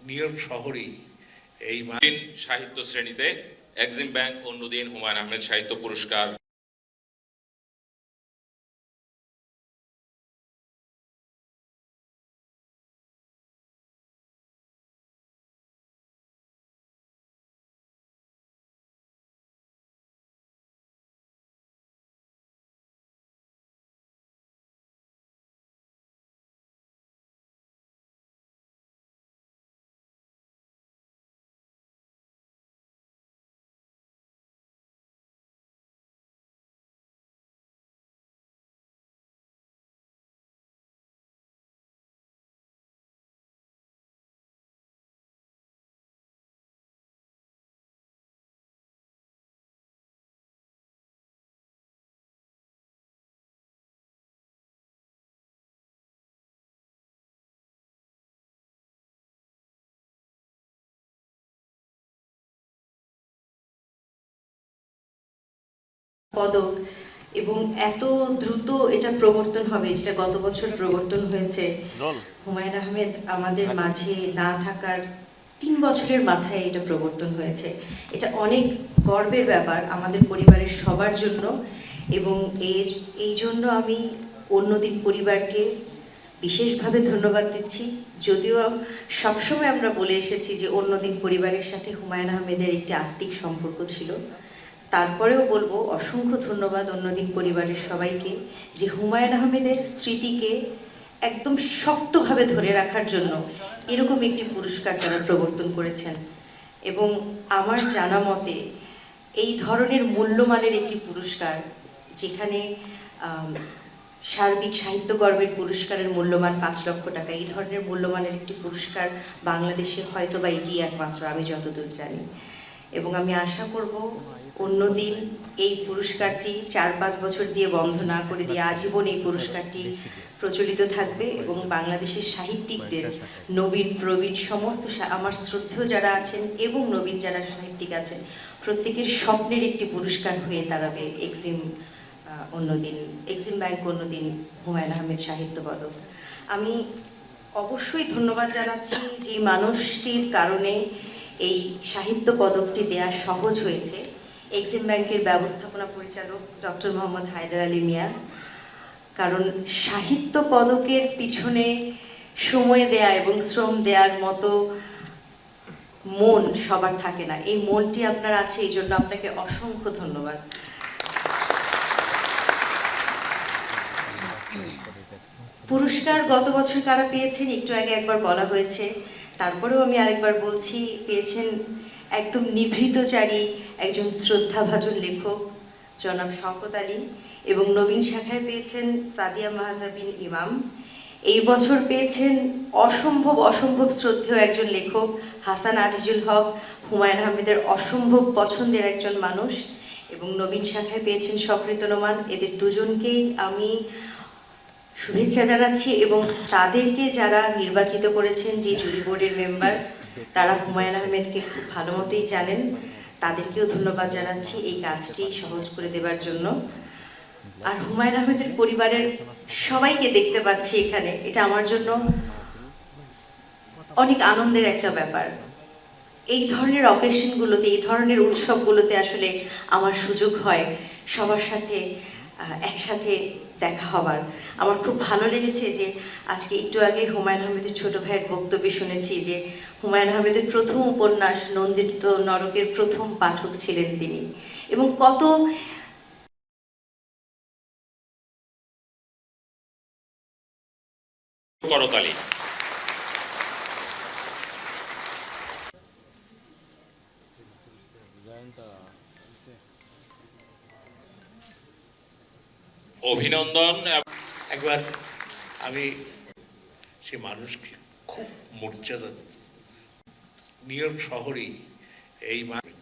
New শহরেই এই সাহিত্য শ্রেণীতে এক্সিম ব্যাংক অন্যদিন হুমায়ুন আহমেদ সাহিত্য পুরস্কার পদক এবং এত দ্রুত এটা প্রবর্তন হবে যেটা গত বছর প্রবর্তন হয়েছে। হুমায়ুন আহমেদ আমাদের মাঝে না থাকার তিন বছরের মাথায় এটা প্রবর্তন হয়েছে। এটা অনেক গর্বের ব্যাপার আমাদের পরিবারের সবার জন্য এবং এই এই জন্য আমি অন্যদিন পরিবারকে বিশেষভাবে ধন্যবাদ দিচ্ছি। যদিও সবসময় আমরা বলে এসেছি যে অন্যদিন পরিবারের সাথে হুমায়ুন আহমেদের একটি আত্মিক সম্পর্ক ছিল। তারপরেও বলব অসংখ্য ধন্যবাদ অন্যদিন পরিবারের সবাইকে যে হুমায়ুন আহমেদের স্মৃতিকে একদম শক্তভাবে ধরে রাখার জন্য এরকম একটি পুরস্কার তারা প্রবর্তন করেছেন। এবং আমার জানা মতে এই ধরনের মূল্যমানের একটি পুরস্কার যেখানে সার্বিক সাহিত্য গর্বের পুরস্কারের মূল্যমান পাঁচ লক্ষ টাকা, এই ধরনের মূল্যমানের একটি পুরস্কার বাংলাদেশে হয়তো বা এটি একমাত্র, আমি যতদূর জানি। এবং আমি আশা করব অন্যদিন এই পুরস্কারটি চার পাঁচ বছর দিয়ে বন্ধ না করে দিয়ে আজীবন এই পুরস্কারটি প্রচলিত থাকবে এবং বাংলাদেশের সাহিত্যিকদের, নবীন, প্রবীণ, সমস্ত আমার শ্রদ্ধেয় যারা আছেন এবং নবীন যারা সাহিত্যিক আছেন, প্রত্যেকের স্বপ্নের একটি পুরস্কার হয়ে দাঁড়াবে এক্সিম অন্যদিন এক্সিম ব্যাংক অন্যদিন হুমায়ুন আহমেদ সাহিত্য পদক। আমি অবশ্যই ধন্যবাদ জানাচ্ছি যে মানুষটির কারণে এই সাহিত্য পদকটি দেয়া সহজ হয়েছে। এক্সিম ব্যাংকের ব্যবস্থাপনা পরিচালক ডক্টর মোহাম্মদ হায়দার আলী মিয়া। কারণ সাহিত্য পদকের পিছনে সময় দেয়া এবং শ্রম দেওয়ার মতো মন সবার থাকে না। এই মনটি আপনার আছে, এই জন্য আপনাকে অসংখ্য ধন্যবাদ। পুরস্কার গত বছর কারা পেয়েছেন একটু আগে একবার বলা হয়েছে। তারপরেও আমি আরেকবার বলছি, পেয়েছেন একদম নিভৃতচারী একজন শ্রদ্ধাভাজন লেখক, জনাব শওকত আলী, এবং নবীন শাখায় পেয়েছেন সাদিয়া মাহাজাবিন ইমাম। এই বছর পেয়েছেন অসম্ভব অসম্ভব শ্রদ্ধেয় একজন লেখক, হাসান আজিজুল হক, হুমায়ুন আহমেদের অসম্ভব পছন্দের একজন মানুষ, এবং নবীন শাখায় পেয়েছেন সকৃত নোমান এদের দুজনকেই আমি শুভেচ্ছা জানাচ্ছি এবং তাদেরকে যারা নির্বাচিত করেছেন যে জুরি বোর্ডের মেম্বার, তারা হুমায়ুন আহমেদকে খুব ভালো মতোই জানেন। তাদেরকেও ধন্যবাদ জানাচ্ছি এই কাজটি সহজ করে দেবার জন্য। আর হুমায়ুন আহমেদের পরিবারের সবাইকে দেখতে পাচ্ছি এখানে। এটা আমার জন্য অনেক আনন্দের একটা ব্যাপার। এই ধরনের অকেশনগুলোতে এই ধরনের উৎসবগুলোতে আসলে আমার সুযোগ হয় সবার সাথে একসাথে দেখা হবার। আমার খুব ভালো লেগেছে যে আজকে একটু আগে হুমায়ুন আহমেদের ছোট ভাইয়ের বক্তব্যে শুনেছি যে হুমায়ুন আহমেদের প্রথম উপন্যাস নন্দিত নরকের প্রথম পাঠক ছিলেন তিনি। এবং কত করতালি। অভিনন্দন। একবার আমি সে মানুষকে খুব মর্যাদা দিত। নিউ শহরেই এই মা-